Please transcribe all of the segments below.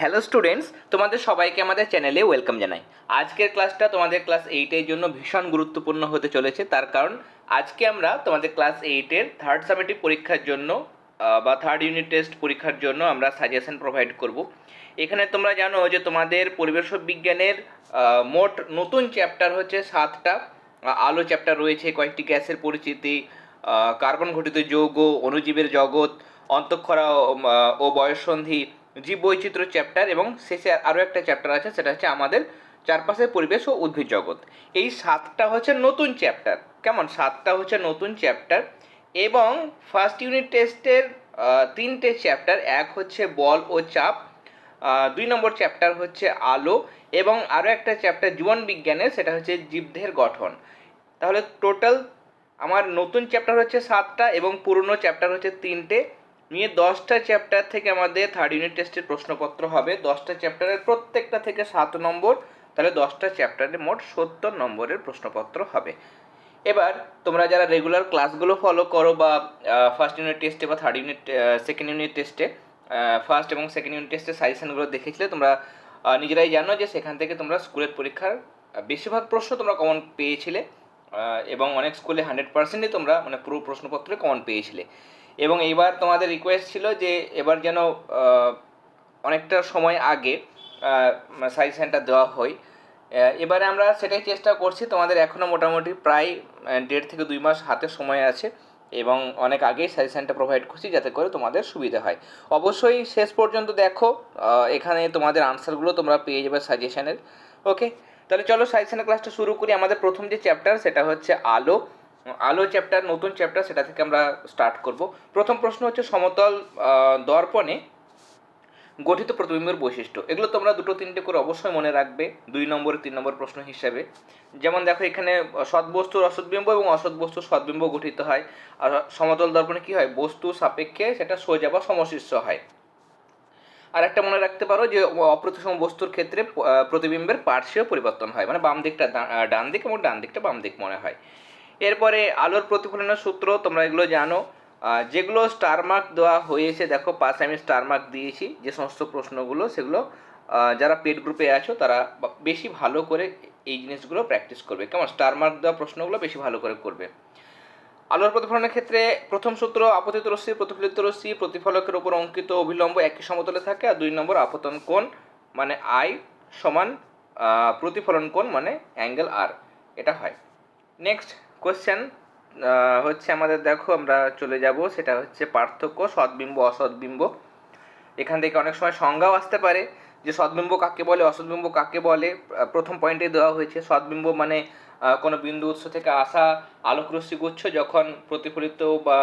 Hello students, তোমাদের সবাইকে আমাদের চ্যানেলে ওয়েলকাম জানাই। আজকের ক্লাসটা তোমাদের ক্লাস এইটের জন্য ভীষণ গুরুত্বপূর্ণ হতে চলেছে, তার কারণ আজকে আমরা তোমাদের ক্লাস এইটের থার্ড সামেটিভ পরীক্ষার জন্য বা থার্ড ইউনিট টেস্ট পরীক্ষার জন্য আমরা সাজেশন প্রোভাইড করব। এখানে তোমরা জানো যে তোমাদের পরিবেশ বিজ্ঞানের মোট নতুন চ্যাপ্টার হচ্ছে সাতটা আলো চ্যাপ্টার রয়েছে, কয়েকটি গ্যাসের পরিচিতি কার্বন ঘটিত যৌগ, অণুজীবের জগৎ, অন্তঃক্ষরা ও বয়ঃসন্ধি জীব বৈচিত্র্য চ্যাপ্টার এবং শেষে আরও একটা চ্যাপ্টার আছে, সেটা হচ্ছে আমাদের চারপাশের পরিবেশ ও উদ্ভিদ জগৎ। এই সাতটা হচ্ছে নতুন চ্যাপ্টার কেমন? সাতটা হচ্ছে নতুন চ্যাপ্টার এবং ফার্স্ট ইউনিট টেস্টের তিনটে চ্যাপ্টার এক হচ্ছে বল ও চাপ দুই নম্বর চ্যাপ্টার হচ্ছে আলো এবং আরও একটা চ্যাপ্টার জীবন বিজ্ঞানের সেটা হচ্ছে জীবদেহের গঠন। তাহলে টোটাল আমার নতুন চ্যাপ্টার হচ্ছে সাতটা এবং পুরনো চ্যাপ্টার হচ্ছে তিনটে। নিয়ে দশটা চ্যাপ্টার থেকে আমাদের থার্ড ইউনিট টেস্টের প্রশ্নপত্র হবে। দশটা চ্যাপ্টারের প্রত্যেকটা থেকে সাত নম্বর, তাহলে দশটা চ্যাপ্টারে মোট সত্তর নম্বরের প্রশ্নপত্র হবে। এবার তোমরা যারা রেগুলার ক্লাসগুলো ফলো করো বা ফার্স্ট ইউনিট টেস্টে বা থার্ড ইউনিট সেকেন্ড ইউনিট টেস্টে ফার্স্ট এবং সেকেন্ড ইউনিট টেস্টের সাজেশনগুলো দেখেছিলে, তোমরা নিজেরাই জানো যে সেখান থেকে তোমরা স্কুলের পরীক্ষার বেশিরভাগ প্রশ্ন তোমরা কমন পেয়েছিলে এবং অনেক স্কুলে হান্ড্রেড পার্সেন্টই তোমরা মানে পুরো প্রশ্নপত্রে কমন পেয়েছিলে। এবং এইবার তোমাদের রিকোয়েস্ট ছিল যে এবার যেন অনেকটা সময় আগে সাজেশনটা দেওয়া হয়। এবারে আমরা সেটাই চেষ্টা করছি। তোমাদের এখনও মোটামুটি প্রায় দেড় থেকে দুই মাস হাতে সময় আছে এবং অনেক আগেই সাজেশনটা প্রোভাইড করছি যাতে করে তোমাদের সুবিধা হয়। অবশ্যই শেষ পর্যন্ত দেখো এখানে তোমাদের আনসারগুলো তোমরা পেয়ে যাবে সাজেশানের ওকে তাহলে চলো সাজেশনের ক্লাসটা শুরু করি। আমাদের প্রথম যে চ্যাপ্টার সেটা হচ্ছে আলো। আলো চ্যাপ্টার নতুন চ্যাপ্টার সেটা থেকে আমরা স্টার্ট করব। প্রথম প্রশ্ন হচ্ছে সমতল দর্পণে গঠিত প্রতিবিম্বের বৈশিষ্ট্য। এগুলো তোমরা দুটো তিনটে করে অবশ্যই মনে রাখবে, দুই নম্বর, তিন নম্বর প্রশ্ন হিসাবে। যেমন দেখো, এখানে সৎবস্তুর অসৎবিম্ব এবং অসৎবস্তুর সৎবিম্ব গঠিত হয়। আর সমতল দর্পণে কি হয়? বস্তু সাপেক্ষে সেটা সোজা বা সমশিষ্য হয়। আর একটা মনে রাখতে পারো যে, অপ্রতিসম বস্তুর ক্ষেত্রে প্রতিবিম্বের পার্শ্বীয় পরিবর্তন হয়। মানে বাম দিকটা ডান দিক এবং ডান দিকটা বাম দিক মনে হয়। এরপরে আলোর প্রতিফলনের সূত্র, তোমরা এগুলো জানো। যেগুলো স্টার মার্ক দেওয়া হয়েছে, দেখো, পাশে আমি স্টার মার্ক দিয়েছি, যে সমস্ত প্রশ্নগুলো, সেগুলো যারা পেড গ্রুপে আছো, তারা বেশি ভালো করে এই জিনিসগুলো প্র্যাকটিস করবে। কেমন? স্টার মার্ক দেওয়া প্রশ্নগুলো বেশি ভালো করে করবে। আলোর প্রতিফলনের ক্ষেত্রে প্রথম সূত্র, আপতিত রশ্মি, প্রতিফলিত রশ্মি, প্রতিফলকের উপর অঙ্কিত অভিলম্ব একই সমতলে থাকে, আর দুই নম্বর আপতন কোণ মানে আই সমান প্রতিফলন কোণ মানে অ্যাঙ্গেল আর এটা হয়। নেক্সট কোশ্চেন হচ্ছে আমাদের দেখো আমরা চলে যাব, সেটা হচ্ছে পার্থক্য সৎবিম্ব অসদ্বিম্ব। এখান থেকে অনেক সময় সংজ্ঞাও আসতে পারে, যে সৎবিম্ব কাকে বলে অসৎবিম্ব কাকে বলে প্রথম পয়েন্টে দেওয়া হয়েছে। সৎবিম্ব মানে কোনো বিন্দু উৎস থেকে আসা আলোকরশ্মি গুচ্ছ যখন প্রতিফলিত বা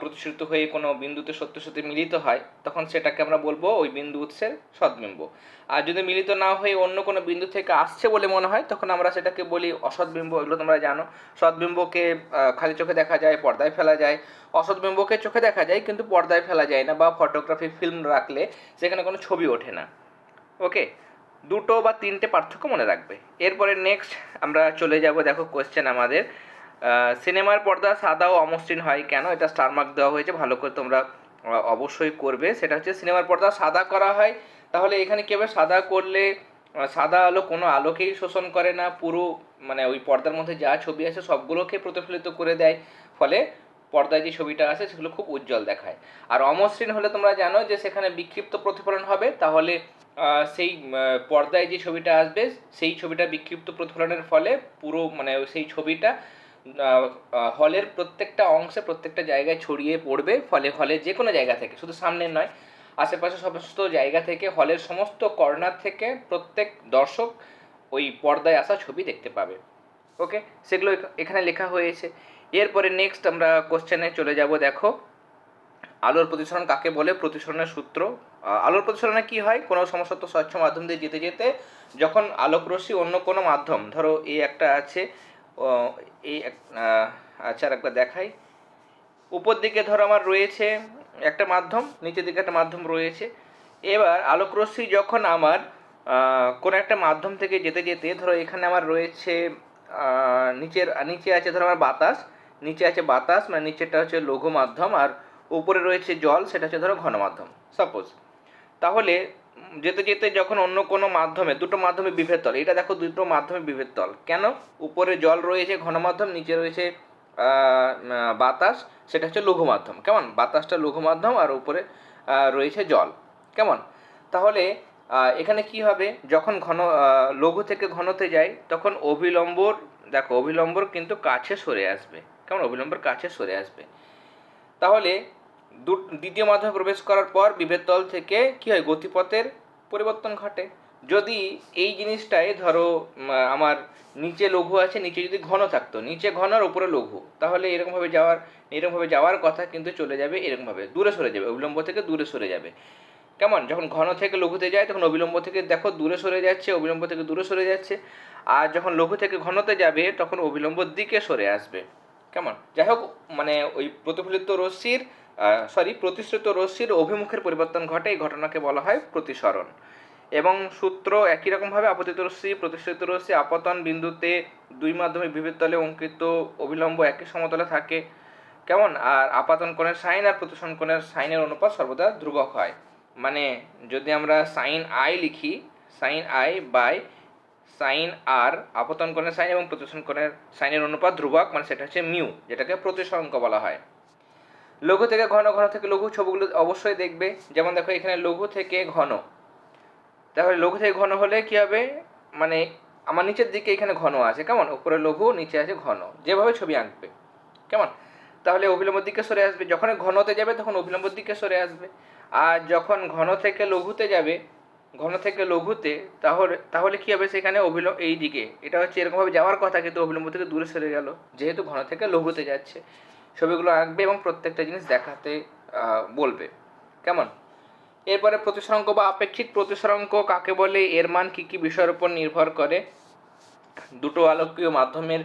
প্রতিশ্রুত হয়ে কোনো বিন্দুতে সত্যি সত্যি মিলিত হয় তখন সেটাকে আমরা বলব ওই বিন্দু উৎসের সৎবিম্ব আর যদি মিলিত না হয়ে অন্য কোনো বিন্দু থেকে আসছে বলে মনে হয় তখন আমরা সেটাকে বলি অসৎবিম্ব এগুলো তোমরা জানো। সৎবিম্বকে আহ, খালি চোখে দেখা যায় পর্দায় ফেলা যায়। অসৎবিম্বকে চোখে দেখা যায় কিন্তু পর্দায় ফেলা যায় না বা ফটোগ্রাফি ফিল্ম রাখলে সেখানে কোনো ছবি ওঠে না। ওকে দুটো বা তিনটে পার্থক্য মনে রাখবে। এরপরে নেক্সট আমরা চলে যাব দেখো কোয়েশ্চেন আমাদের। সিনেমার পর্দা সাদা ও অমসৃণ হয় কেন? এটা স্টার মার্ক দেওয়া হয়েছে, ভালো করে তোমরা অবশ্যই করবে। সেটা হচ্ছে সিনেমার পর্দা সাদা করা হয়। তাহলে এখানে কী হবে? সাদা করলে সাদা আলো কোনো আলোকেই শোষণ করে না। পুরো মানে ওই পর্দার মধ্যে যা ছবি আছে সবগুলোকে প্রতিফলিত করে দেয়। ফলে পর্দায় যে ছবিটা আছে, সেগুলো খুব উজ্জ্বল দেখায়। আর অমসৃণ হলে তোমরা জানো যে, সেখানে বিক্ষিপ্ত প্রতিফলন হবে। তাহলে সেই পর্দায় যে ছবিটা আসবে, সেই ছবিটা বিক্ষিপ্ত প্রতিফলনের ফলে পুরো মানে সেই ছবিটা হলের প্রত্যেকটা অংশে প্রত্যেকটা জায়গায় ছড়িয়ে পড়বে ফলে হলে যে কোনো জায়গা থেকে, শুধু সামনে নয়। আশেপাশে সমস্ত জায়গা থেকে, হলের সমস্ত কর্নার থেকে প্রত্যেক দর্শক ওই পর্দায় আসা ছবি দেখতে পাবে। ওকে সেগুলো এখানে লেখা হয়েছে। এরপরে নেক্সট আমরা কোশ্চেনে চলে যাব, দেখো। আলোর প্রতিসরণ কাকে বলে? প্রতিসরণের সূত্র। আলোর প্রতিসরণে কি হয়? কোনো সমস্ত স্বচ্ছ মাধ্যম দিয়ে যেতে যেতে, যখন আলোক রশ্মি অন্য কোনো মাধ্যম, ধরো এই একটা আছে এই আচ্ছা একবার দেখাই। উপর দিকে ধরো আমার রয়েছে একটা মাধ্যম, নিচের দিকে একটা মাধ্যম রয়েছে। এবার আলোক রশ্মি যখন আমার কোনো একটা মাধ্যম থেকে যেতে যেতে ধরো এখানে আমার রয়েছে নিচের, নিচে আছে ধরো আমার বাতাস, নিচে আছে বাতাস মানে নিচেরটা হচ্ছে লঘু মাধ্যম আর উপরে রয়েছে জল, সেটা হচ্ছে ধরো ঘন মাধ্যম সাপোজ তাহলে যেতে যেতে যখন অন্য কোনো মাধ্যমে, দুটো মাধ্যমে বিভেদ তল। এটা দেখো, দুটো মাধ্যমে বিভেদ তল। কেন? উপরে জল রয়েছে ঘন মাধ্যম নিচে রয়েছে বাতাস। সেটা হচ্ছে লঘু মাধ্যম কেমন? বাতাসটা লঘু মাধ্যম আর উপরে রয়েছে জল। কেমন? তাহলে এখানে কি হবে? যখন ঘন লঘু থেকে ঘনতে যায় তখন অভিলম্বর, দেখো, অভিলম্বর কিন্তু কাছে সরে আসবে। কেমন? অভিলম্বর কাছে সরে আসবে। তাহলে দ্বিতীয় মাধ্যমে প্রবেশ করার পর বিভেদ তল থেকে কি হয়? গতিপথের পরিবর্তন ঘটে। যদি এই জিনিসটাই ধরো আমার নিচে লঘু আছে, নিচে যদি ঘন থাকতো, নিচে ঘন আর উপরে লঘু, তাহলে এরকমভাবে যাওয়ার এরকমভাবে যাওয়ার কথা কিন্তু চলে যাবে এরকমভাবে, দূরে সরে যাবে, অবিলম্ব থেকে দূরে সরে যাবে। কেমন? যখন ঘন থেকে লঘুতে যায়, তখন অবিলম্ব থেকে দেখো দূরে সরে যাচ্ছে, অবিলম্ব থেকে দূরে সরে যাচ্ছে, আর যখন লঘু থেকে ঘনতে যাবে, তখন অবিলম্বর দিকে সরে আসবে। কেমন? যাই হোক মানে ওই প্রতিফলিত রশ্মির সরি প্রতিশ্রুত রশ্মির অভিমুখের পরিবর্তন ঘটে এই ঘটনাকে বলা হয় প্রতিসরণ। এবং সূত্র একই রকমভাবে আপতিত রশ্মি, প্রতিশ্রুত রশ্মি, আপতন বিন্দুতে দুই মাধ্যমে বিভেদ তলে অঙ্কিত অবিলম্ব একই সমতলে থাকে। কেমন? আর আপাতন কোণের সাইন আর প্রতিসরণ কোণের সাইনের অনুপাত সর্বদা ধ্রুবক হয়। মানে যদি আমরা সাইন আই লিখি, sine I by sine R, আপতন কোণের সাইন এবং প্রতিসরণ কোণের সাইনের অনুপাত ধ্রুবক মানে সেটা হচ্ছে মিউ, যেটাকে প্রতিসরাঙ্ক বলা হয়। লঘু থেকে ঘন ঘন থেকে লঘু ছবিগুলো অবশ্যই দেখবে। যেমন দেখো, এখানে লঘু থেকে ঘন। তাহলে লঘু থেকে ঘন হলে কি হবে? মানে আমার নিচের দিকে এখানে ঘন আছে, কেমন? উপরে লঘু, নিচে আছে ঘন। যেভাবে ছবি আঁকবে, কেমন? তাহলে অবিলম্বর দিকে সরে আসবে। যখন ঘনতে যাবে, তখন অবিলম্বর দিকে সরে আসবে। আর যখন ঘন থেকে লঘুতে যাবে, ঘন থেকে লঘুতে, তাহলে তাহলে কি হবে সেখানে অবিলম্ব এই দিকে এটা হচ্ছে এরকমভাবে যাওয়ার কথা, কিন্তু অবিলম্ব থেকে দূরে সরে গেল। যেহেতু ঘন থেকে লঘুতে যাচ্ছে। ছবিগুলো আঁকবে এবং প্রত্যেকটা জিনিস দেখাতে বলবে। কেমন? এরপরে প্রতিসরাঙ্ক বা আপেক্ষিক প্রতিসরাঙ্ক কাকে বলে? এর মান কী কী বিষয়ের উপর নির্ভর করে? দুটো আলোকীয় মাধ্যমের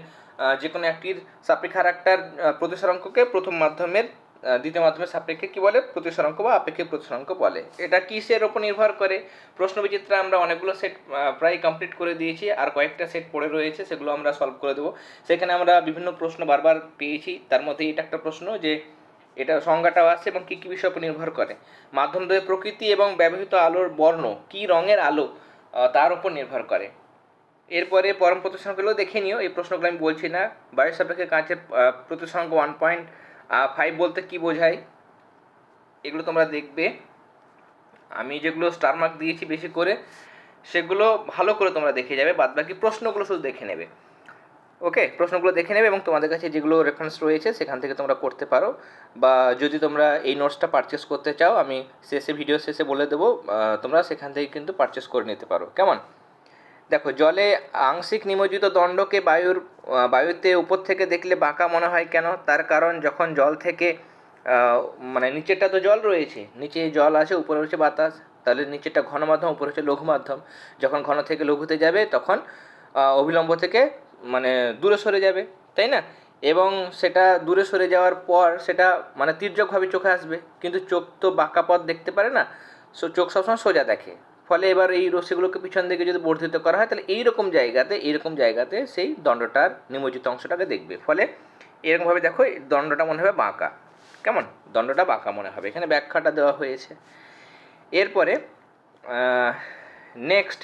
যে কোনো একটির সাপেক্ষার একটার প্রতিসরাঙ্ককে প্রথম মাধ্যমের দ্বিতীয় মাধ্যমের সাপেক্ষে কি বলে? প্রতিসরাঙ্ক বা আপেক্ষিক প্রতিসরাঙ্ক বলে। এটা কিসের উপর নির্ভর করে? প্রশ্ন বিচিত্রে আমরা অনেকগুলো সেট প্রায় কমপ্লিট করে দিয়েছি। আর কয়েকটা সেট পড়ে রয়েছে, সেগুলো আমরা সলভ করে দেবো। সেখানে আমরা বিভিন্ন প্রশ্ন বারবার পেয়েছি। তার মধ্যে এটা একটা প্রশ্ন যে, এটা সংজ্ঞাটাও আছে এবং কী কী বিষয়ের উপর নির্ভর করে? মাধ্যম দ্বয়ের প্রকৃতি এবং ব্যবহৃত আলোর বর্ণ কী রঙের আলো তার উপর নির্ভর করে? এরপরে পরম প্রতিসংখ্যগুলো দেখে নিও। এই প্রশ্নগুলো আমি বলছি না। বায়ুর সাপেক্ষে কাঁচের প্রতিসংখ্য ওয়ান পয়েন্ট ফাইভ বলতে কী বোঝায়? এগুলো তোমরা দেখবে। আমি যেগুলো স্টার মার্ক দিয়েছি বেশি করে, সেগুলো ভালো করে তোমরা দেখে যাবে বাদ বাকি প্রশ্নগুলো শুধু দেখে নেবে। ওকে প্রশ্নগুলো দেখে নেবে এবং তোমাদের কাছে যেগুলো রেফারেন্স রয়েছে, সেখান থেকে তোমরা করতে পারো। বা যদি তোমরা এই নোটসটা পারচেস করতে চাও, আমি শেষে ভিডিও শেষে বলে দেবো তোমরা সেখান থেকে কিন্তু পারচেস করে নিতে পারো। কেমন? দেখো, জলে আংশিক নিমজ্জিত দণ্ডকে বায়ুর বায়ুতে উপর থেকে দেখলে বাঁকা মনে হয় কেন? তার কারণ যখন জল থেকে মানে নিচেরটা তো জল রয়েছে, নিচে জল আছে, উপরে রয়েছে বাতাস, তাহলে নিচেরটা ঘন মাধ্যম উপরে হচ্ছে লঘু মাধ্যম যখন ঘন থেকে লঘুতে যাবে, তখন অবিলম্ব থেকে মানে দূরে সরে যাবে, তাই না? এবং সেটা দূরে সরে যাওয়ার পর সেটা মানে তির্যকভাবে চোখে আসবে। কিন্তু চোখ তো বাঁকা পথ দেখতে পারে না, সো চোখ সবসময় সোজা দেখে। ফলে এবার এই রশ্মিগুলোকে পিছন দিকে যদি বর্ধিত করা হয়, তাহলে এইরকম জায়গাতে এইরকম জায়গাতে সেই দণ্ডটার নিমজ্জিত অংশটাকে দেখবে। ফলে এরকমভাবে দেখো দণ্ডটা মনে হবে বাঁকা। কেমন? দণ্ডটা বাঁকা মনে হবে। এখানে ব্যাখ্যাটা দেওয়া হয়েছে। এরপরে নেক্সট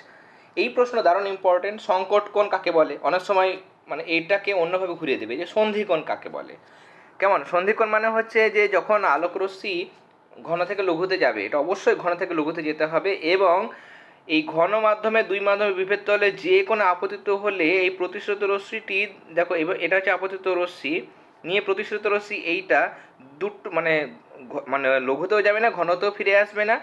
এই প্রশ্ন দারুণ ইম্পর্টেন্ট সংকট কোণ কাকে বলে? অনেক সময় মানে এইটাকে অন্যভাবে ঘুরিয়ে দেবে যে সন্ধিকোণ কাকে বলে? কেমন? সন্ধিকোণ মানে হচ্ছে যে যখন আলোকরশ্মি ঘন থেকে লঘুতে যাবে। এটা অবশ্যই ঘন থেকে লঘুতে যেতে হবে এবং এই ঘন মাধ্যমে, দুই মাধ্যমে বিভেদ তলে যে কোনো আপতিত হলে এই প্রতিশ্রুত রশ্মিটি, দেখো এটা হচ্ছে আপতিত রশ্মি। নিয়ে প্রতিশ্রুত রশ্মি এইটা দুটো মানে মানে লঘুতেও যাবে না, ঘনতেও ফিরে আসবে না।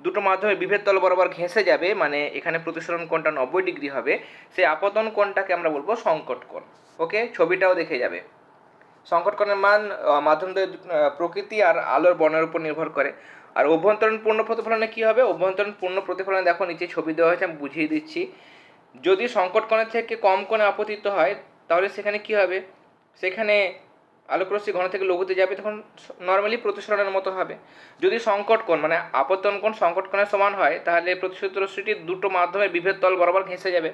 দুটো মাধ্যমে বিভেদ তল বরাবর ঘেঁষে যাবে মানে এখানে প্রতিসরণ কোণটা নব্বই ডিগ্রি হবে। সেই আপতন কোণটাকে আমরা বলব সংকট কোণ। ওকে? ছবিটাও দেখে যাবে। সংকট কোণের মান আহ, মাধ্যম প্রকৃতি আর আলোর বর্ণের উপর নির্ভর করে। আর অভ্যন্তরীণ পূর্ণ প্রতিফলনে কী হবে? অভ্যন্তরীণ পূর্ণ প্রতিফলনে দেখো নিচে ছবি দেওয়া হয়েছে আমি বুঝিয়ে দিচ্ছি। যদি সংকট কোণের থেকে কম কোণে আপতিত হয় তাহলে সেখানে কি হবে? সেখানে আলোকরশ্মি ঘন থেকে লঘুতে যাবে তখন নর্মালি প্রতিসরণের মতো হবে। যদি সংকট কোণ মানে আপতন কোণ সংকট কোণের সমান হয় তাহলে প্রতিশোধ রশ্মিটি দুটো মাধ্যমে বিভেদ তল বরাবর ঘেঁষে যাবে।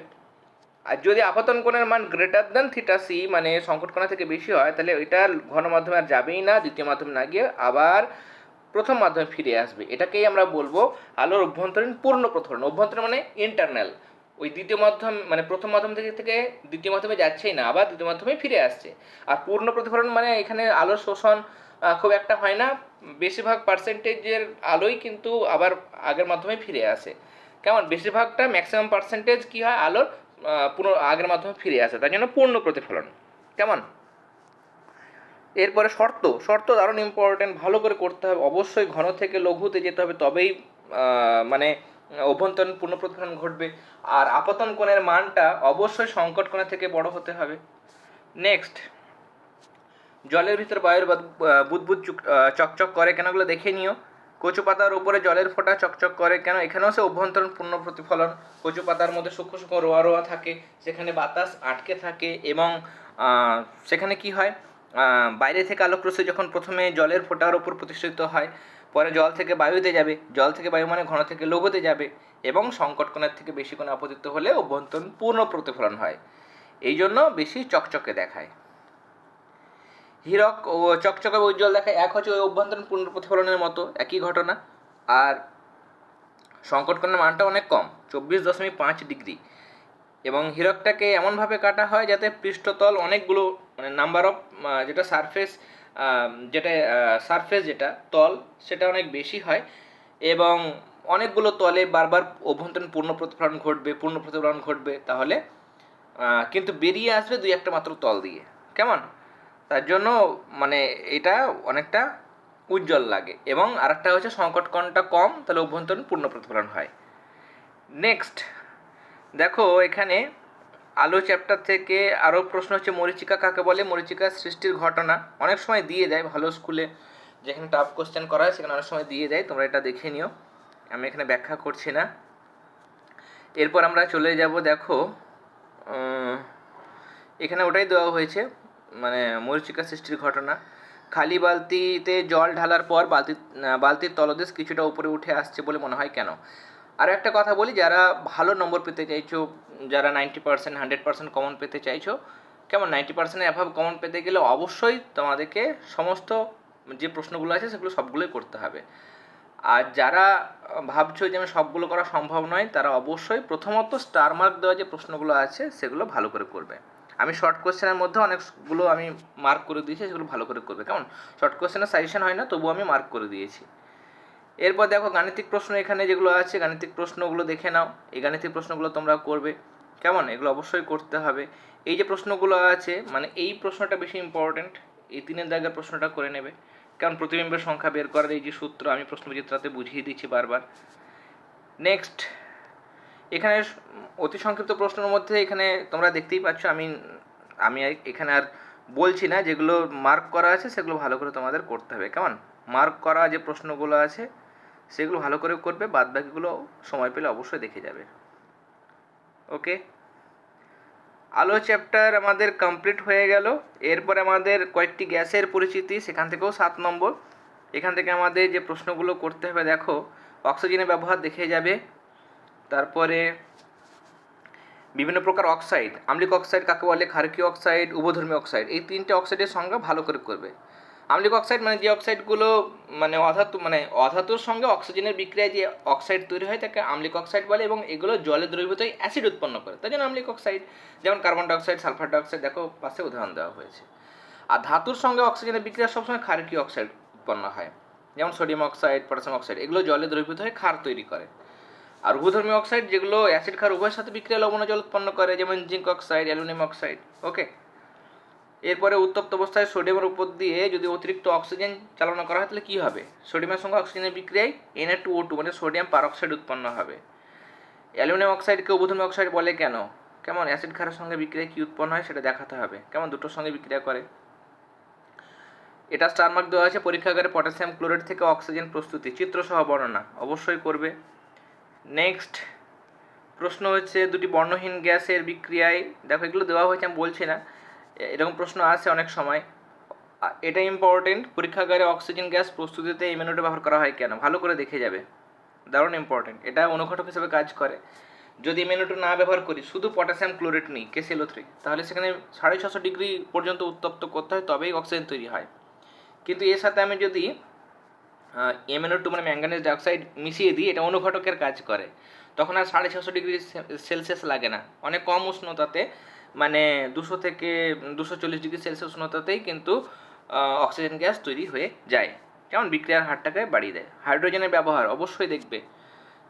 আর যদি আপতন কোণের মান গ্রেটার দেন থিটা সি মানে সংকট কোণা থেকে বেশি হয়, তাহলে ওইটা ঘন মাধ্যমে আর যাবেই না, দ্বিতীয় মাধ্যমে না গিয়ে আবার প্রথম মাধ্যমে ফিরে আসবে। এটাকেই আমরা বলব আলোর অভ্যন্তরীণ পূর্ণ প্রতিফলন অভ্যন্তরীণ মানে ইন্টারনাল ওই দ্বিতীয় মাধ্যম মানে প্রথম মাধ্যম থেকে থেকে দ্বিতীয় মাধ্যমে যাচ্ছেই না, আবার দ্বিতীয় মাধ্যমে ফিরে আসছে। আর পূর্ণ প্রতিফলন মানে এখানে আলোর শোষণ খুব একটা হয় না। বেশিরভাগ পার্সেন্টেজের আলোই কিন্তু আবার আগের মাধ্যমে ফিরে আসে। কেমন? বেশিরভাগটা ম্যাক্সিমাম পার্সেন্টেজ কী হয়? আলোর আহ, পুনঃ আগের মাধ্যমে ফিরে আসে তার জন্য পূর্ণ প্রতিফলন। কেমন? এরপরে শর্ত শর্ত দারুণ ইম্পর্টেন্ট ভালো করে করতে হবে অবশ্যই ঘন থেকে লঘুতে যেতে হবে তবেই মানে অভ্যন্তরীণ পূর্ণ প্রতিফলন ঘটবে। আর আপতন কোণের মানটা অবশ্যই সংকট কোণের থেকে বড় হতে হবে। নেক্সট জলের ভিতর বায়ুর বুদবুদ চুক- চকচক করে কেন ওগুলো দেখে নিও। কচু পাতার উপরে জলের ফোঁটা চকচক করে। কেন? এখানেও সে অভ্যন্তরীণ পূর্ণ প্রতিফলন। কচু পাতার মধ্যে সূক্ষ্ম সূক্ষ্ম রোয়া রোয়া থাকে, সেখানে বাতাস আটকে থাকে এবং সেখানে কি হয়? বাইরে থেকে আলোক রশ্মি যখন প্রথমে জলের ফোঁটার উপর প্রতিষ্ঠিত হয়, পরে জল থেকে বায়ুতে যাবে। জল থেকে বায়ু মানে ঘন থেকে লঘুতে যাবে এবং সংকট কোণের থেকে বেশি কোণে আপতিত হলে অভ্যন্তরীণ পূর্ণ প্রতিফলন হয়। এই জন্য বেশি চকচকে দেখায়। হীরক ও চকচকে উজ্জ্বল দেখায় এক হচ্ছে ওই অভ্যন্তরীণ পূর্ণ প্রতিফলনের মতো, একই ঘটনা। আর সংকট কোণের মানটা অনেক কম, চব্বিশ দশমিক পাঁচ ডিগ্রি। এবং হীরকটাকে এমনভাবে কাটা হয় যাতে পৃষ্ঠতল অনেকগুলো মানে নাম্বার অফ যেটা সারফেস যেটা সারফেস যেটা, তল, সেটা অনেক বেশি হয়। এবং অনেকগুলো তলে বারবার অভ্যন্তরীণ পূর্ণ প্রতিফলন ঘটবে পূর্ণ প্রতিফলন ঘটবে, তাহলে কিন্তু বেরিয়ে আসবে দুই একটা মাত্র তল দিয়ে। কেমন? তার জন্য মানে এটা অনেকটা উজ্জ্বল লাগে। এবং আরেকটা হচ্ছে সংকট কোণটা কম, তাহলে অভ্যন্তরীণ পূর্ণ প্রতিফলন হয়। নেক্সট দেখো এখানে আলো চ্যাপ্টার থেকে আরও প্রশ্ন হচ্ছে, মরিচিকা কাকে বলে? মরিচিকা সৃষ্টির ঘটনা। অনেক সময় দিয়ে দেয়, ভালো স্কুলে যেখানে টাফ কোশ্চেন করা হয়, সেখানে অনেক সময় দিয়ে দেয়। তোমরা এটা দেখে নিও। আমি এখানে ব্যাখ্যা করছি না। এরপর আমরা চলে যাব, দেখো এখানে ওটাই দেওয়া হয়েছে। মানে মরিচিকা সৃষ্টির ঘটনা। খালি বালতিতে জল ঢালার পর বালতি বালতির তলদেশ কিছুটা উপরে উঠে আসছে বলে মনে হয় কেন? আর একটা কথা বলি, যারা ভালো নম্বর পেতে চাইছো, যারা ninety percent, hundred percent common পেতে চাইছো, কেমন? নাইনটি পার্সেন্টের অ্যাভাব কমন পেতে গেলে অবশ্যই তোমাদেরকে সমস্ত যে প্রশ্নগুলো আছে, সেগুলো সবগুলোই করতে হবে। আর যারা ভাবছ যে আমি সবগুলো করা সম্ভব নয়, তারা অবশ্যই প্রথমত স্টার মার্ক দেওয়া যে প্রশ্নগুলো আছে, সেগুলো ভালো করে করবে। আমি শর্ট কোশ্চেনের মধ্যে অনেকগুলো আমি মার্ক করে দিয়েছি, সেগুলো ভালো করে করবে। কেমন? শর্ট কোশ্চেনের সাজেশন হয় না তবুও আমি মার্ক করে দিয়েছি। এরপর দেখো, গাণিতিক প্রশ্ন এখানে যেগুলো আছে, গাণিতিক প্রশ্নগুলো দেখে নাও। এই গাণিতিক প্রশ্নগুলো তোমরা করবে। কেমন? এগুলো অবশ্যই করতে হবে। এই যে প্রশ্নগুলো আছে মানে এই প্রশ্নটা বেশি ইম্পর্ট্যান্ট এই তিনের দাগের প্রশ্নটা করে নেবে। কারণ প্রতিবিম্বের সংখ্যা বের করার এই যে সূত্র, আমি প্রশ্নবিচিত্রাতে বুঝিয়ে দিচ্ছি বারবার। নেক্সট এখানে অতি সংক্ষিপ্ত প্রশ্নের মধ্যে এখানে তোমরা দেখতেই পাচ্ছ, আমি আমি এখানে আর বলছি না, যেগুলো মার্ক করা আছে সেগুলো ভালো করে তোমাদের করতে হবে। কেমন? মার্ক করা যে প্রশ্নগুলো আছে, সেগুলো ভালো করে করবে বাদ বাকিগুলো সময় পেলে অবশ্যই দেখে যাবে। ওকে আলো চ্যাপ্টার আমাদের কমপ্লিট হয়ে গেল। এরপরে আমাদের কয়েকটি গ্যাসের পরিচিতি, সেখান থেকেও সাত নম্বর। এখান থেকে আমাদের যে প্রশ্নগুলো করতে হবে, দেখো অক্সিজেনের ব্যবহার দেখে যাবে। তারপরে বিভিন্ন প্রকার অক্সাইড আম্লিক অক্সাইড কাকে বলে, ক্ষারকীয় অক্সাইড উভধর্মী অক্সাইড এই তিনটে অক্সাইডের সংজ্ঞা ভালো করে করবে। আম্লিক অক্সাইড মানে যে অক্সাইডগুলো মানে অধাতু মানে অধাতুর সঙ্গে অক্সিজেনের বিক্রিয়ায় যে অক্সাইড তৈরি হয়, তাকে আম্লিক অক্সাইড বলে এবং এগুলো জলে দ্রবীভূত অ্যাসিড উৎপন্ন করে। তাই জন্য আম্লিক অক্সাইড যেমন কার্বন ডাইঅক্সাইড সালফার ডাইঅক্সাইড দেখো পাশে উদাহরণ দেওয়া হয়েছে। আর ধাতুর সঙ্গে অক্সিজেনের বিক্রিয়া সবসময় ক্ষারকীয় অক্সাইড উৎপন্ন হয়। যেমন সোডিয়াম অক্সাইড পটাশিয়াম অক্সাইড এগুলো জলে দ্রবীভূত হয়ে ক্ষার তৈরি করে। আর উভধর্মী অক্সাইড যেগুলো অ্যাসিড ক্ষার উভয়ের সাথে বিক্রিয়া লবণ জল উৎপন্ন করে, যেমন zinc oxide aluminium oxide okay এরপরে উত্তপ্ত অবস্থায় সোডিয়ামের উপর দিয়ে যদি অতিরিক্ত অক্সিজেন চালনা করা হয়, তাহলে কী হবে? সোডিয়ামের সঙ্গে অক্সিজেনের বিক্রিয়ায় এন টু ও টু মানে সোডিয়াম পারঅক্সাইড উৎপন্ন হবে। অ্যালুমিনিয়াম অক্সাইডকে উভধর্মী অক্সাইড বলে কেন? কেমন? অ্যাসিড ক্ষারের সঙ্গে বিক্রিয়া কী উৎপন্ন হয় সেটা দেখাতে হবে। কেমন? দুটোর সঙ্গে বিক্রিয়া করে। এটা স্টার মার্ক দেওয়া আছে পরীক্ষাগারে পটাশিয়াম ক্লোরাইড থেকে অক্সিজেন প্রস্তুতি, চিত্রসহ বর্ণনা। অবশ্যই করবে। নেক্সট প্রশ্ন হচ্ছে দুটি বর্ণহীন গ্যাসের বিক্রিয়ায়, দেখো এগুলো দেওয়া হয়েছে, আমি বলছি না, এরকম প্রশ্ন আসে অনেক সময়। এটা ইম্পর্টেন্ট পরীক্ষাগারে অক্সিজেন গ্যাস প্রস্তুতিতে এই মেনুটা ব্যবহার করা হয় কেন? ভালো করে দেখে যাবে। দারুণ ইম্পর্টেন্ট এটা অনুঘটক হিসেবে কাজ করে। যদি মেনুটা না ব্যবহার করি, শুধু পটাশিয়াম ক্লোরেট নিই কেসিএলও থ্রি তাহলে সেখানে সাড়ে ছশো ডিগ্রি পর্যন্ত উত্তপ্ত করতে হয়, তবেই অক্সিজেন তৈরি হয়। কিন্তু এর সাথে আমি যদি এমএনও টু মানে ম্যাঙ্গানিজ ডাইঅক্সাইড মিশিয়ে দিই এটা অনুঘটকের কাজ করে। তখন আর সাড়ে ছশো ডিগ্রি সেলসিয়াস লাগে না। অনেক কম উষ্ণতাতে মানে দুশো থেকে দুশো চল্লিশ ডিগ্রি সেলসিয়াস উষ্ণতাতেই কিন্তু অক্সিজেন গ্যাস তৈরি হয়ে যায়। যেমন বিক্রিয়ার হারটাকে বাড়িয়ে দেয়। হাইড্রোজেনের ব্যবহার অবশ্যই দেখবে।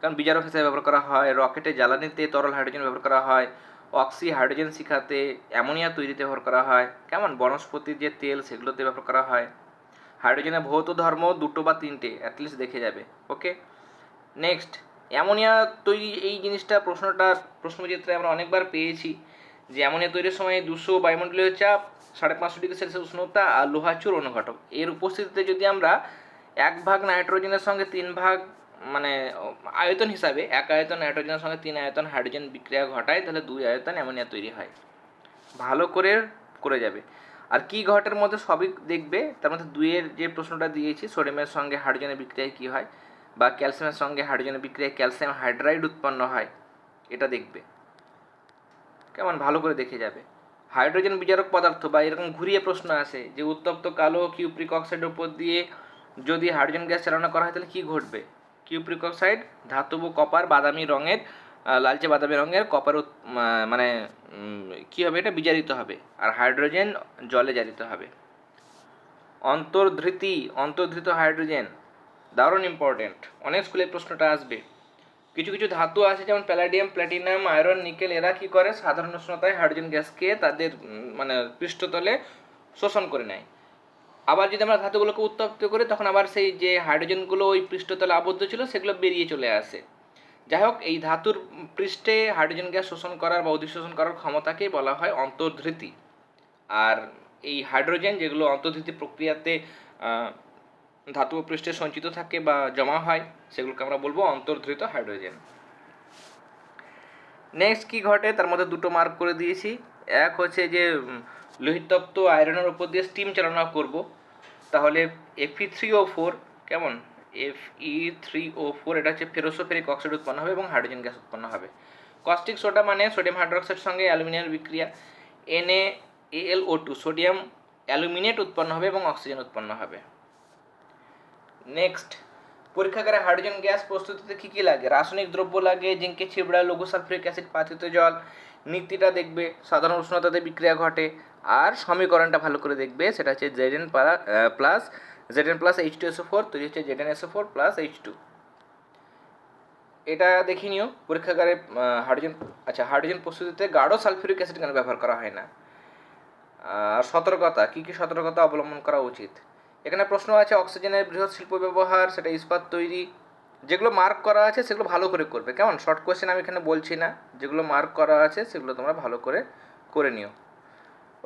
কারণ বিজারক হিসেবে ব্যবহার করা হয়, রকেটে, জ্বালানিতে তরল হাইড্রোজেন ব্যবহার করা হয় অক্সি হাইড্রোজেন শিখাতে অ্যামোনিয়া তৈরিতে ব্যবহার করা হয়। কেমন? বনস্পতির যে তেল, সেগুলোতে ব্যবহার করা হয়। হাইড্রোজেনের ভৌত ধর্ম দুটো বা তিনটে অ্যাটলিস্ট দেখে যাবে ওকে নেক্সট অ্যামোনিয়া তৈরি, এই জিনিসটা প্রশ্নটা, প্রশ্নচিত্রে আমরা অনেকবার পেয়েছি যে অ্যামোনিয়া তৈরির সময় দুশো বায়ুমণ্ডলীয় চাপ, সাড়ে পাঁচশো ডিগ্রি সেলসিয়াস উষ্ণতা আর লোহাচুর অনুঘটক। এর উপস্থিতিতে যদি আমরা এক ভাগ নাইট্রোজেনের সঙ্গে তিন ভাগ মানে আয়তন হিসাবে এক আয়তন নাইট্রোজেনের সঙ্গে তিন আয়তন হাইড্রোজেন বিক্রিয়া ঘটায়, তাহলে দুই আয়তন অ্যামোনিয়া তৈরি হয়। ভালো করে করে যাবে। আর কি ঘটের মধ্যে সবই দেখবে? তার মধ্যে দুইয়ের যে প্রশ্নটা দিয়েছি, সোডিয়ামের সঙ্গে হাইড্রোজেনের বিক্রিয়ায় কী হয় বা ক্যালসিয়ামের সঙ্গে হাইড্রোজেনের বিক্রিয়ায় ক্যালসিয়াম হাইড্রাইড উৎপন্ন হয়, এটা দেখবে। কেমন? ভালো করে দেখে যাবে। হাইড্রোজেন বিজারক পদার্থ বা এরকম ঘুরিয়ে প্রশ্ন আসে যে, উত্তপ্ত কালো কিউপ্রিক অক্সাইডের উপর দিয়ে যদি হাইড্রোজেন গ্যাস চালনা করা হয়, তাহলে কী ঘটবে? কিউপ্রিক অক্সাইড, ধাতব, কপার, বাদামি রঙের লালচে বাদামি রঙের, কপার মানে কী হবে এটা? বিজারিত হবে। আর হাইড্রোজেন জলে জারিত হবে। অন্তর্ধৃতি, অন্তর্ধৃত হাইড্রোজেন। দারুণ ইম্পর্টেন্ট অনেক স্কুলে প্রশ্নটা আসবে। কিছু কিছু ধাতু আছে, যেমন প্যালাডিয়াম প্ল্যাটিনাম আয়রন নিকেল এরা কি করে? সাধারণ উষ্ণতায় হাইড্রোজেন গ্যাসকে তাদের মানে পৃষ্ঠতলে শোষণ করে নেয়। আবার যদি আমরা ধাতুগুলোকে উত্তপ্ত করি, তখন আবার সেই যে হাইড্রোজেনগুলো ওই পৃষ্ঠতলে আবদ্ধ ছিল, সেগুলো বেরিয়ে চলে আসে। যাই হোক এই ধাতুর পৃষ্ঠে হাইড্রোজেন গ্যাস শোষণ করার বা অধিশোষণ করার ক্ষমতাকেই বলা হয় অন্তর্ধৃতি। আর এই হাইড্রোজেন যেগুলো অন্তর্ধৃতি প্রক্রিয়াতে ধাতু পৃষ্ঠে সঞ্চিত থাকে বা জমা হয়, সেগুলোকে আমরা বলব অন্তর্ধৃত হাইড্রোজেন। নেক্সট কি ঘটে? তার মধ্যে দুটো মার্ক করে দিয়েছি। এক হচ্ছে যে লোহিতপ্ত আয়রনের উপর দিয়ে স্টিম চালনা করব। তাহলে এফি থ্রি ও ফোর কেমন? F E three O four এটা হচ্ছে ফেরোসোফেরিক অক্সাইড উৎপন্ন হবে এবং হাইড্রোজেন গ্যাস উৎপন্ন হবে। কস্টিক সোডা মানে সোডিয়াম হাইড্রোক্সাইড সঙ্গে অ্যালুমিনিয়ামের বিক্রিয়া। NA L O two sodium aluminate উৎপন্ন হবে এবং অক্সিজেন উৎপন্ন হবে। নেক্সট পরীক্ষাগারে হাইড্রোজেন গ্যাস প্রস্তুতিতে কী কী লাগে? রাসায়নিক দ্রব্য লাগে, জিঙ্কে, ছিবড়া লঘু সালফিউরিক অ্যাসিড, পাতিত জল নীতিটা দেখবে, সাধারণ উষ্ণতাতে বিক্রিয়া ঘটে, আর সমীকরণটা ভালো করে দেখবে, সেটা হচ্ছে Z N plus Z N plus H two SO four তৈরি হচ্ছে Z N SO four plus H two এটা দেখে নিও, পরীক্ষাগারে হাইড্রোজেন আচ্ছা হাইড্রোজেন প্রস্তুতিতে গাঢ় সালফিউরিক অ্যাসিড কেন ব্যবহার করা হয় না? আর সতর্কতা, কী কী সতর্কতা অবলম্বন করা উচিত? এখানে প্রশ্ন আছে, অক্সিজেনের বৃহৎ শিল্প ব্যবহার, সেটা ইস্পাত তৈরি, যেগুলো মার্ক করা আছে, সেগুলো ভালো করে করবে। কেমন? শর্ট কোয়েশ্চেন আমি এখানে বলছি না। যেগুলো মার্ক করা আছে, সেগুলো তোমরা ভালো করে করে নিও।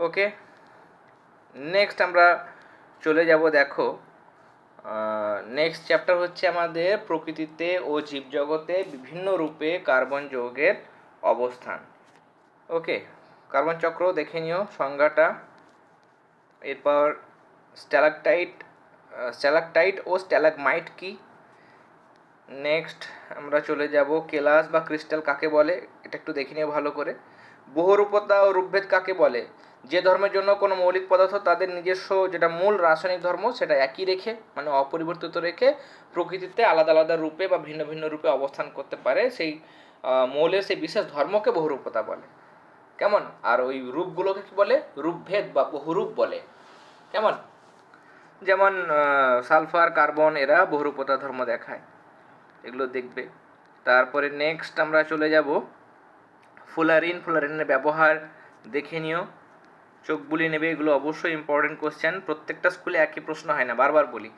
ওকে নেক্সট আমরা চলে যাব, দেখো। নেক্সট চ্যাপ্টার হচ্ছে আমাদের প্রকৃতিতে ও জীবজগতে বিভিন্ন রূপে কার্বন যৌগের অবস্থান। ওকে কার্বন চক্র দেখে নিও সংজ্ঞাটা। এরপর স্ট্যালাকটাইট স্ট্যালাকটাইট ও স্ট্যালাগমাইট কি? নেক্সট আমরা চলে যাব কেলাস বা ক্রিস্টাল কাকে বলে? এটা একটু দেখে নিও ভালো করে। বহুরূপতা ও রূপভেদ কাকে বলে? যে ধর্মের জন্য কোনো মৌলিক পদার্থ তাদের নিজস্ব যেটা মূল রাসায়নিক ধর্ম, সেটা একই রেখে মানে অপরিবর্তিত রেখে প্রকৃতিতে আলাদা আলাদা রূপে বা ভিন্ন ভিন্ন রূপে অবস্থান করতে পারে, সেই মৌলের সেই বিশেষ ধর্মকে বহুরূপতা বলে। কেমন? আর ওই রূপগুলোকে কি বলে? রূপভেদ বা বহুরূপ বলে। কেমন? যেমন সালফার, কার্বন, এরা বহুরূপতা ধর্ম দেখায়। এগুলো দেখবে। তারপরে নেক্সট আমরা চলে যাব। ফুলারিন, ফুলারিনের ব্যবহার দেখে নিও। চোখ বুলি নেবে, এগুলো অবশ্যই ইম্পর্টেন্ট কোশ্চেন প্রত্যেকটা স্কুলে একই প্রশ্ন হয় না, বারবার বলি।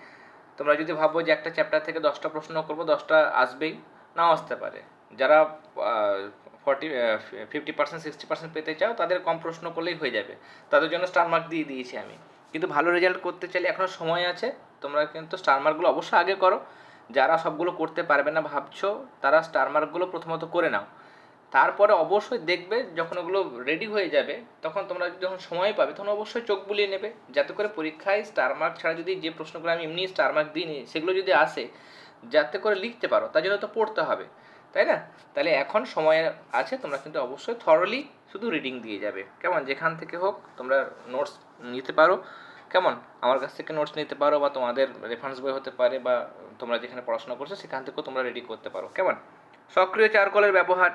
তোমরা যদি ভাবো যে একটা চ্যাপ্টার থেকে দশটা প্রশ্ন করব, দশটা আসবেই, নাও আসতে পারে। যারা forty fifty percent sixty percent পেতে চাও, তাদের কম প্রশ্ন করলেই হয়ে যাবে। তাদের জন্য স্টার মার্ক দিয়ে দিয়েছি আমি। কিন্তু ভালো রেজাল্ট করতে চাইলে এখনও সময় আছে, তোমরা কিন্তু স্টার মার্কগুলো অবশ্যই আগে করো। যারা সবগুলো করতে পারবে না ভাবছ, তারা স্টার মার্কগুলো প্রথমত করে নাও। তারপরে অবশ্যই দেখবে যখন ওগুলো রেডি হয়ে যাবে, তখন তোমরা যখন সময় পাবে, তখন অবশ্যই চোখ বুলিয়ে নেবে। যাতে করে পরীক্ষায় স্টার মার্ক ছাড়া যদি যে প্রশ্নগুলো আমি এমনি স্টার মার্ক দিই সেগুলো যদি আসে, যাতে করে লিখতে পারো, তার জন্য তো পড়তে হবে, তাই না? তাহলে এখন সময় আছে, তোমরা কিন্তু অবশ্যই থরলি শুধু রিডিং দিয়ে যাবে। কেমন? যেখান থেকে হোক, তোমরা নোটস নিতে পারো। কেমন? আমার কাছ থেকে নোটস নিতে পারো বা তোমাদের রেফারেন্স বই হতে পারে বা তোমরা যেখানে পড়াশোনা করছ, সেখান থেকেও তোমরা রেডি করতে পারো। কেমন? সক্রিয় চারকলের ব্যবহার।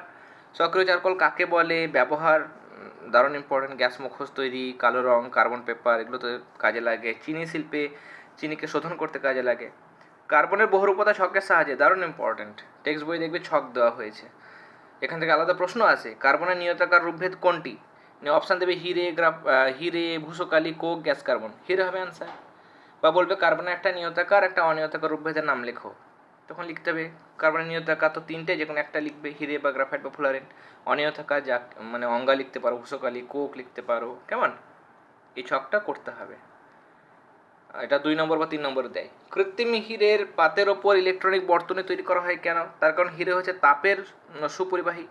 সক্রিয় চারকল কাকে বলে, ব্যবহার দারুণ ইম্পর্টেন্ট গ্যাস মুখোশ তৈরি, কালো রং কার্বন পেপার এগুলো তো কাজে লাগে, চিনি শিল্পে চিনিকে শোধন করতে কাজে লাগে। কার্বনের বহুরূপতা ছকের সাহায্যে দারুণ ইম্পর্টেন্ট টেক্সট বই দেখবে ছক দেওয়া হয়েছে। এখান থেকে আলাদা প্রশ্ন আছে কার্বনের নিয়তাকার রূপভেদ কোনটি? অপশান দেবে হিরে গ্রাফ হিরে, ভূষকালি, কোক, গ্যাস কার্বন হিরে হবে অ্যান্সার বা বলবে কার্বনের একটা নিয়তাকার, একটা অনিয়তাকার রূপভেদের নাম লেখো। তখন লিখতে হবে কার্বনের নিয়তাকার তো তিনটে, যে কোনো একটা লিখবে, হিরে বা গ্রাফাইট বা ফ্লোরিন। অনিয়তাকার যা মানে অঙ্গা লিখতে পারো ভূষকালি কোক লিখতে পারো, কেমন? এই ছকটা করতে হবে। এটা দুই নম্বর বা তিন নম্বর দেয়। কৃত্রিম হিরের পাতের ওপর ইলেকট্রনিক বর্তনী তৈরি করা হয় কেন? তার কারণ হিরে হচ্ছে তাপের সুপরিবাহী।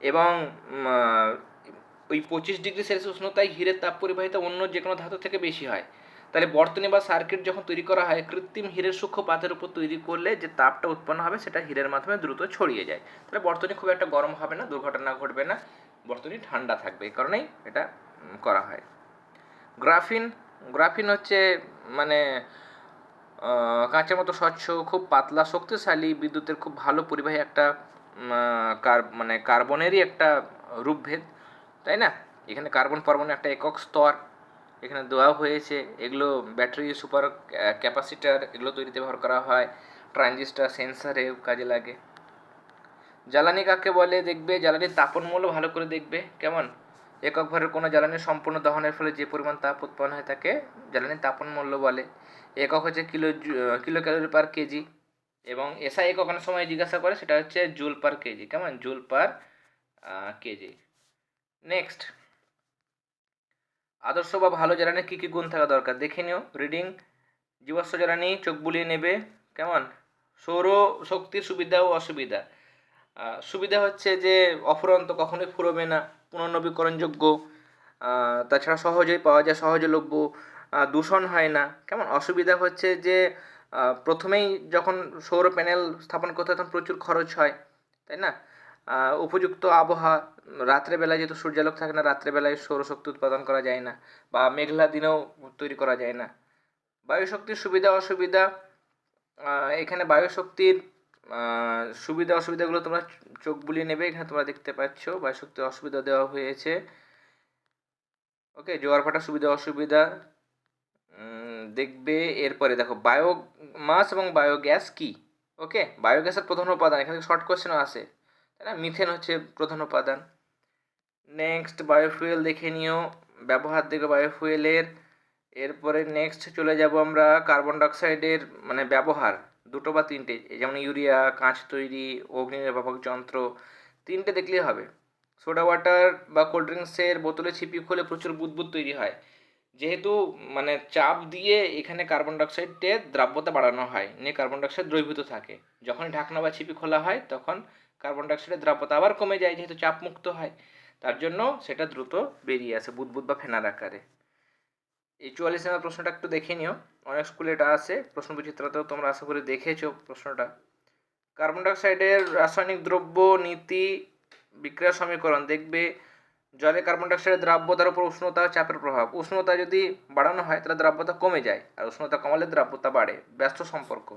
এবং ওই পঁচিশ ডিগ্রি সেলসিয়াস উষ্ণতায় হিরের তাপ পরিবাহিতা অন্য যে কোনো ধাতু থেকে বেশি হয়। তাহলে বর্তনী বা সার্কিট যখন তৈরি করা হয়, কৃত্রিম হিরের সূক্ষ্ম পাতের উপর তৈরি করলে যে তাপটা উৎপন্ন হবে, সেটা হিরের মাধ্যমে দ্রুত ছড়িয়ে যায়। তাহলে বর্তনী খুব একটা গরম হবে না, দুর্ঘটনা ঘটবে না, বর্তনী ঠান্ডা থাকবে, এই কারণেই এটা করা হয়। গ্রাফিন গ্রাফিন হচ্ছে মানে কাঁচের মতো স্বচ্ছ, খুব পাতলা, শক্তিশালী, বিদ্যুতের খুব ভালো পরিবাহী একটা কার মানে কার্বনেরই একটা রূপভেদ, তাই না? এখানে কার্বন পরমাণু একটা একক স্তর এখানে দেওয়া হয়েছে। এগুলো ব্যাটারি সুপার ক্যাপাসিটার এগুলো তৈরিতে ব্যবহার করা হয়। ট্রানজিস্টার সেন্সারে কাজে লাগে। জ্বালানি কাকে বলে? দেখবে জ্বালানির তাপন মূল্য ভালো করে দেখবে। কেমন? একক ভরের কোনো জ্বালানি সম্পূর্ণ দহনের ফলে যে পরিমাণ তাপ উৎপন্ন হয় তাকে জ্বালানির তাপন মূল্য বলে। একক হচ্ছে kilo kilo calorie per KG এবং এসআই একক অনেক সময় জিজ্ঞাসা করে, সেটা হচ্ছে জুল পার কেজি। কেমন? Joule per KG. নেক্সট আদর্শ বা ভালো জ্বালানির কী কী গুণ থাকা দরকার? দেখে নিও। রিডিং জীবাশ্ম জ্বালানি, চোখ বুলিয়ে নেবে, কেমন? সৌর শক্তির সুবিধা ও অসুবিধা। সুবিধা হচ্ছে যে অফুরন্ত কখনোই ফুরবে না, পুনর্নবীকরণযোগ্য। তাছাড়া সহজেই পাওয়া যায় সহজলভ্য। দূষণ হয় না। কেমন? অসুবিধা হচ্ছে যে প্রথমেই যখন সৌর প্যানেল স্থাপন করতে তখন প্রচুর খরচ হয়, তাই না? উপযুক্ত আবহাওয়া রাত্রেবেলায় যেহেতু সূর্যালোক থাকে না রাত্রেবেলায় সৌরশক্তি উৎপাদন করা যায় না বা মেঘলা দিনেও তৈরি করা যায় না। বায়ুশক্তির সুবিধা, অসুবিধা এখানে বায়ুশক্তির সুবিধা, অসুবিধাগুলো তোমরা চোখ বুলিয়ে নেবে, এখানে তোমরা দেখতে পাচ্ছ, বায়ুশক্তির অসুবিধা দেওয়া হয়েছে। ওকে, জোয়ার ভাটার সুবিধা, অসুবিধা দেখবে এরপরে দেখো, বায়ো মাস এবং বায়োগ্যাস কি? ওকে, বায়োগ্যাসের প্রধান উপাদান, এখানে শর্ট কোয়েশ্চেনও আসে তাই মিথেন হচ্ছে প্রধান উপাদান। নেক্সট বায়োফুয়েল দেখে নিও। ব্যবহার দেখবে বায়োফুয়েলের এরপরে নেক্সট চলে যাব আমরা কার্বন ডাইঅক্সাইডের মানে ব্যবহার। দুটো বা তিনটে। যেমন ইউরিয়া কাঁচ তৈরি, অগ্নি নির্বাপক যন্ত্র, তিনটে দেখলেই হবে। সোডা ওয়াটার বা কোল্ড ড্রিঙ্কসের বোতলে ছিপি খুলে প্রচুর বুদবুদ তৈরি হয়। যেহেতু মানে চাপ দিয়ে এখানে কার্বন ডাইঅক্সাইডের দ্রাব্যতা বাড়ানো হয়। নিয়ে কার্বন ডাইঅক্সাইড দ্রবীভূত থাকে। যখনই ঢাকনা বা ছিপি খোলা হয়, তখন কার্বন ডাইঅক্সাইডের দ্রাব্যতা আবার কমে যায়, যেহেতু চাপ মুক্ত হয়, তার জন্য সেটা দ্রুত বেরিয়ে আসে বুদবুদ বা ফেনার আকারে। এই চুয়াল্লিশ নম্বর প্রশ্নটা একটু দেখে নিও। অনেক স্কুলে এটা আছে প্রশ্ন বিচিত্রতেও তোমরা আশা করি দেখেছ প্রশ্নটা। কার্বন ডাইঅক্সাইডের রাসায়নিক দ্রব্য, নীতি, বিক্রিয়া সমীকরণ দেখবে, জলে কার্বন ডাইঅক্সাইডের দ্রাব্যতার উপর উষ্ণতা চাপের প্রভাব। উষ্ণতা যদি বাড়ানো হয়, তাহলে দ্রাব্যতা কমে যায়, আর উষ্ণতা কমালে দ্রাব্যতা বাড়ে। ব্যস্ত সম্পর্ক।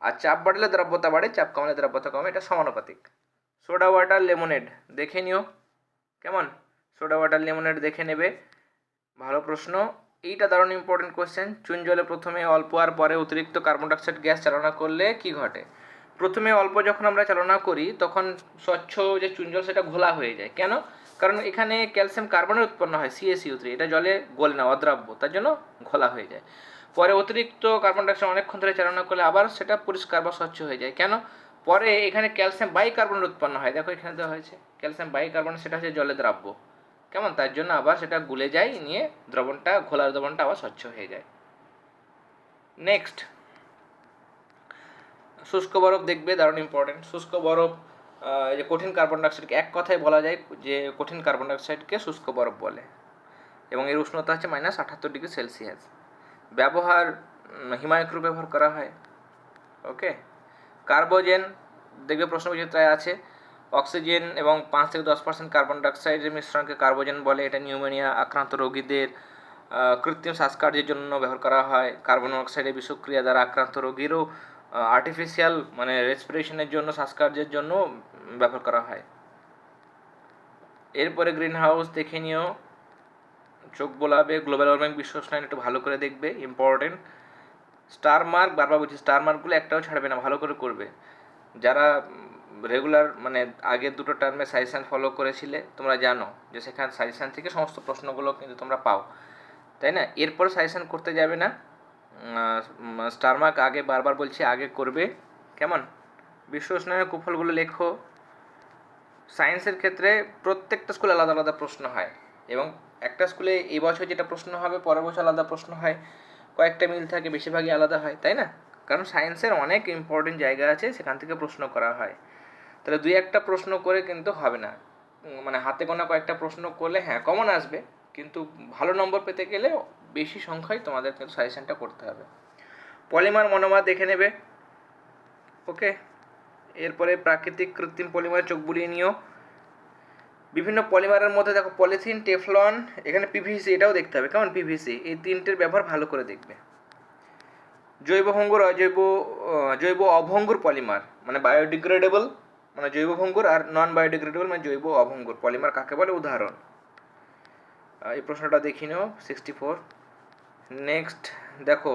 আর চাপ বাড়লে দ্রাব্যতা বাড়ে, চাপ কমালে দ্রাব্যতা কমে, এটা সমানুপাতিক। সোডা ওয়াটার লেমনেড, দেখে নিও। কেমন? সোডা ওয়াটার লেমনেড দেখে নেবে। ভালো প্রশ্ন। এইটা দারুণ ইম্পর্টেন্ট কোয়েশ্চেন চুন জলে প্রথমে অল্প আর পরে অতিরিক্ত কার্বন ডাইঅক্সাইড গ্যাস চালনা করলে কি ঘটে? প্রথমে অল্প যখন আমরা চালনা করি, তখন স্বচ্ছ যে চুন জল, সেটা ঘোলা হয়ে যায়। কেন? কারণ এখানে ক্যালসিয়াম কার্বনের উৎপন্ন হয় সিএসিউ থ্রি এটা জলে গলে না অদ্রাব্য, তার জন্য ঘোলা হয়ে যায়। পরে অতিরিক্ত কার্বন ডাইঅক্সাইড অনেকক্ষণ ধরে চালনা করলে আবার সেটা পরিষ্কার বা স্বচ্ছ হয়ে যায়। কেন? পরে এখানে ক্যালসিয়াম বাই কার্বনের উৎপন্ন হয়। দেখো এখানে দেওয়া হয়েছে। ক্যালসিয়াম বাই কার্বন সেটা হচ্ছে জলে দ্রাব্য। কেমন? তার জন্য আবার সেটা গুলে যায়, নিয়ে দ্রবণটা, ঘোলার দ্রবণটা আবার স্বচ্ছ হয়ে যায়। নেক্সট শুষ্ক বরফ দেখবে, দারুণ ইম্পর্টেন্ট শুষ্ক বরফ যে কঠিন কার্বন ডাইঅক্সাইডকে এক কথায় বলা যায় যে কঠিন কার্বন ডাইঅক্সাইডকে শুষ্ক বরফ বলে। এবং এর উষ্ণতা হচ্ছে মাইনাস আটাত্তর ডিগ্রি সেলসিয়াস ব্যবহার উম, হিমায়ুক্রু ব্যবহার করা হয়। ওকে? কার্বোজেন দেখবে প্রশ্ন বিচিত্রায় আছে অক্সিজেন এবং পাঁচ থেকে দশ পার্সেন্ট কার্বন ডাইঅক্সাইডের মিশ্রণকে কার্বোজেন বলে এটা নিউমোনিয়া আক্রান্ত রোগীদের কৃত্রিম শ্বাসকার্যের জন্য ব্যবহার করা হয়। কার্বন মনোক্সাইডের বিষক্রিয়া দ্বারা আক্রান্ত রোগীরও আর্টিফিশিয়াল মানে রেসপিরেশনের জন্য শ্বাসকার্যের জন্য ব্যবহার করা হয়। এরপরে গ্রিন হাউস দেখে নিও। চোখ বোলাবে গ্লোবাল ওয়ার্মিং বিশ্ব উষ্ণায়ন একটু ভালো করে দেখবে ইম্পর্টেন্ট স্টার মার্ক বারবার বলছি স্টার মার্কগুলো একটাও ছাড়বে না, ভালো করে করবে। যারা রেগুলার মানে আগের দুটো টার্মে সাজেশান ফলো করেছিলে, তোমরা জানো যে সেখানে সাজেশান থেকে সমস্ত প্রশ্নগুলো কিন্তু তোমরা পাও। তাই না? এরপর সাজেশান করতে যাবে না। স্টার মার্ক আগে বারবার বলছি আগে করবে। কেমন? বিশ্ব উষ্ণায়নের কুফলগুলো লেখো। সায়েন্সের ক্ষেত্রে প্রত্যেকটা স্কুলে আলাদা আলাদা প্রশ্ন হয় এবং একটা স্কুলে এই বছর যেটা প্রশ্ন হবে, পরের বছর আলাদা প্রশ্ন হয়। কয়েকটা মিল থাকে, বেশিরভাগই আলাদা হয়, তাই না? কারণ সায়েন্সের অনেক ইম্পর্টেন্ট জায়গা আছে, সেখান থেকে প্রশ্ন করা হয়। তাহলে দুই একটা প্রশ্ন করে কিন্তু হবে না। মানে হাতে গোনা কয়েকটা প্রশ্ন করলে হ্যাঁ কমন আসবে। কিন্তু ভালো নম্বর পেতে গেলে বেশি সংখ্যায় তোমাদের কিন্তু সাজেশনটা করতে হবে। পলিমার মনোমার দেখে নেবে। ওকে এরপরে প্রাকৃতিক কৃত্রিম পলিমার চোখ বুলিয়ে নিও। বিভিন্ন পলিমারের মধ্যে দেখো পলিথিন, টেফলন, এখানে পিভিসি এটাও দেখতে হবে। কেমন পিভিসি এই তিনটের ব্যবহার ভালো করে দেখবে। জৈব ভঙ্গুর, অজৈব জৈব অভঙ্গুর পলিমার মানে বায়োডিগ্রেডেবল মানে জৈব ভঙ্গুর আর নন বায়োডিগ্রেডেবল মানে জৈব অভঙ্গুর পলিমার, কাকে বলে? উদাহরণ। এই প্রশ্নটা দেখি নিও সিক্সটি ফোর নেক্সট দেখো,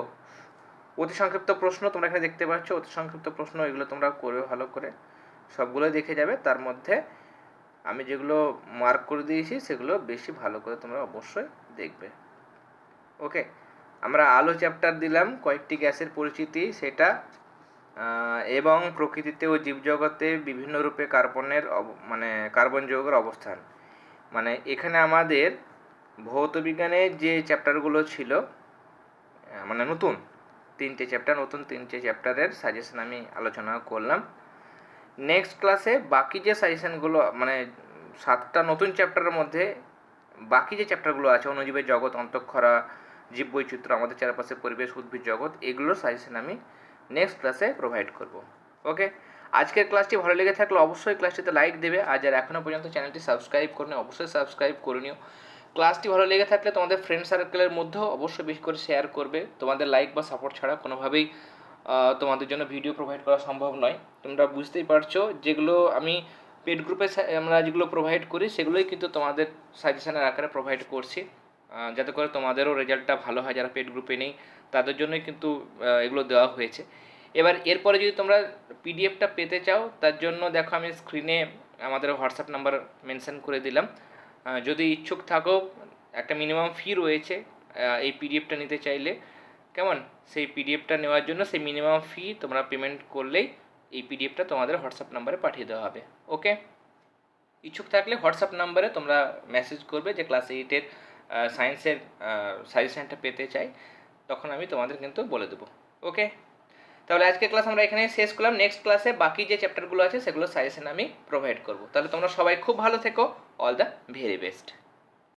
অতি সংক্ষিপ্ত প্রশ্ন তোমরা এখানে দেখতে পাচ্ছ। অতি সংক্ষিপ্ত প্রশ্ন, এগুলো তোমরা করবে ভালো করে সবগুলো দেখে যাবে। তার মধ্যে আমি যেগুলো মার্ক করে দিয়েছি, সেগুলো বেশি ভালো করে তোমরা অবশ্যই দেখবে। ওকে আমরা আলো চ্যাপ্টার দিলাম, কয়েকটি গ্যাসের পরিচিতি, সেটা এবং প্রকৃতিতে ও জীবজগতে বিভিন্ন রূপে কার্বনের মানে কার্বন যৌগের অবস্থান। মানে এখানে আমাদের ভৌত বিজ্ঞানের যে চ্যাপ্টারগুলো ছিল মানে নতুন, তিনটে চ্যাপ্টার নতুন তিনটে চ্যাপ্টারের সাজেশন আমি আলোচনা করলাম। নেক্সট ক্লাসে বাকি যে সাজেশনগুলো মানে সাতটা নতুন চ্যাপ্টারের মধ্যে বাকি যে চ্যাপ্টারগুলো আছে অনুজীবের জগৎ, অন্তঃক্ষরা জীব বৈচিত্র্য আমাদের চারপাশে পরিবেশ, উদ্ভিদ, জগৎ, এগুলোর সাজেশন আমি নেক্সট ক্লাসে প্রোভাইড করব। ওকে আজকের ক্লাসটি ভালো লেগে থাকলে অবশ্যই ক্লাসটিতে লাইক দেবে, আর যারা এখনও পর্যন্ত চ্যানেলটি সাবস্ক্রাইব করনি, অবশ্যই সাবস্ক্রাইব করে নিও। ক্লাসটি ভালো লেগে থাকলে তোমাদের ফ্রেন্ড সার্কেলের মধ্যেও অবশ্যই বেশি করে শেয়ার করবে। তোমাদের লাইক বা সাপোর্ট ছাড়া কোনোভাবেই তোমাদের জন্য ভিডিও প্রোভাইড করা সম্ভব নয়। তোমরা বুঝতেই পারছ, যেগুলো আমি পেড গ্রুপে আমরা যেগুলো প্রোভাইড করি, সেগুলোই কিন্তু তোমাদের সাজেশনের আকারে প্রোভাইড করছি। যাতে করে তোমাদেরও রেজাল্টটা ভালো হয়, যারা পেড গ্রুপে নেই, তাদের জন্যই কিন্তু এগুলো দেওয়া হয়েছে। এবার এরপরে যদি তোমরা পিডিএফটা পেতে চাও, তার জন্য দেখো আমি স্ক্রিনে আমাদের হোয়াটসঅ্যাপ নাম্বার মেনশন করে দিলাম। যদি ইচ্ছুক থাকো, একটা মিনিমাম ফি রয়েছে এই পিডিএফটা নিতে চাইলে। কেমন? সেই পিডিএফটা নেওয়ার জন্য সেই মিনিমাম ফি তোমরা পেমেন্ট করলেই এই পিডিএফটা তোমাদের হোয়াটসঅ্যাপ নাম্বারে পাঠিয়ে দেওয়া হবে। ওকে ইচ্ছুক থাকলে হোয়াটসঅ্যাপ নাম্বারে তোমরা মেসেজ করবে যে ক্লাস এইটের সায়েন্সের সাজেশানটা পেতে চাই। তখন আমি তোমাদের কিন্তু বলে দেবো। ওকে তাহলে আজকে ক্লাস আমরা এখানে শেষ করলাম। নেক্সট ক্লাসে বাকি যে চ্যাপ্টারগুলো আছে সেগুলো সাজেশন আমি প্রোভাইড করব। তাহলে তোমরা সবাই খুব ভালো থেকো। All the very best